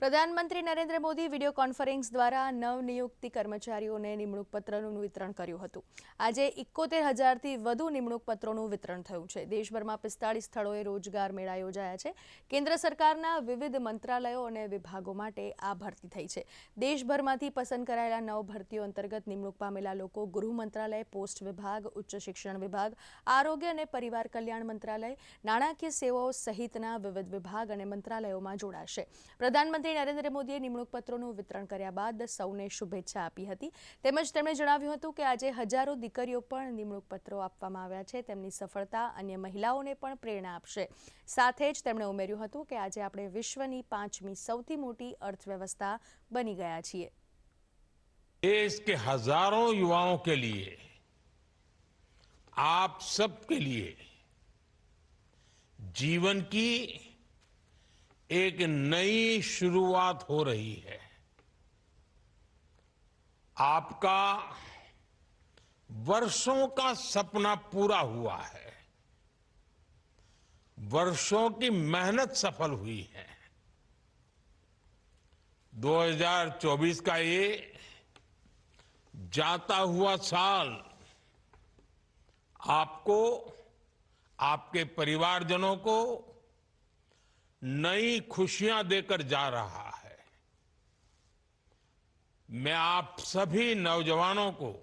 પ્રધાનમંત્રી Narendra Modi video conference દ્વારા નવનિયુક્તિ કર્મચારીઓને નિમણૂક પત્રનું વિતરણ કર્યું હતું. આજે ઇકોતેર હજારથી વધુ નિમણૂક પત્રોનું વિતરણ થયું છે. દેશભરમાં પિસ્તાળીસ સ્થળોએ રોજગાર મેળા યોજાયા છે. કેન્દ્ર સરકારના વિવિધ મંત્રાલયો અને વિભાગો માટે આ ભરતી થઈ છે. દેશભરમાંથી પસંદ કરાયેલા નવ ભરતીઓ અંતર્ગત નિમણૂક પામેલા લોકો ગૃહ મંત્રાલય, પોસ્ટ વિભાગ, ઉચ્ચ શિક્ષણ વિભાગ, આરોગ્ય અને પરિવાર કલ્યાણ મંત્રાલય, નાણાકીય સેવાઓ સહિતના વિવિધ વિભાગ અને મંત્રાલયોમાં જોડાશે. પ્રધાનમંત્રી નરેન્દ્ર મોદીએ નિમણૂક પત્રોનું વિતરણ કર્યા બાદ સૌને શુભેચ્છા આપી હતી તેમજ તેમણે જણાવ્યું હતું કે આજે હજારો દીકરીઓ પણ નિમણૂક પત્રો આપવામાં આવ્યા છે તેમની સફળતા અન્ય મહિલાઓને પણ પ્રેરણા આપશે સાથે જ તેમણે ઉમેર્યું હતું કે આજે આપણે વિશ્વની પાંચમી સૌથી મોટી અર્થવ્યવસ્થા બની ગયા છીએ देश के हजारों युवाओं के लिए आप सबके लिए जीवन की एक नई शुरुआत हो रही है। आपका वर्षों का सपना पूरा हुआ है। वर्षों की मेहनत सफल हुई है। 2024 का ये जाता हुआ साल आपको, आपके परिवारजनों को नई खुशियां देकर जा रहा है मैं आप सभी नौजवानों को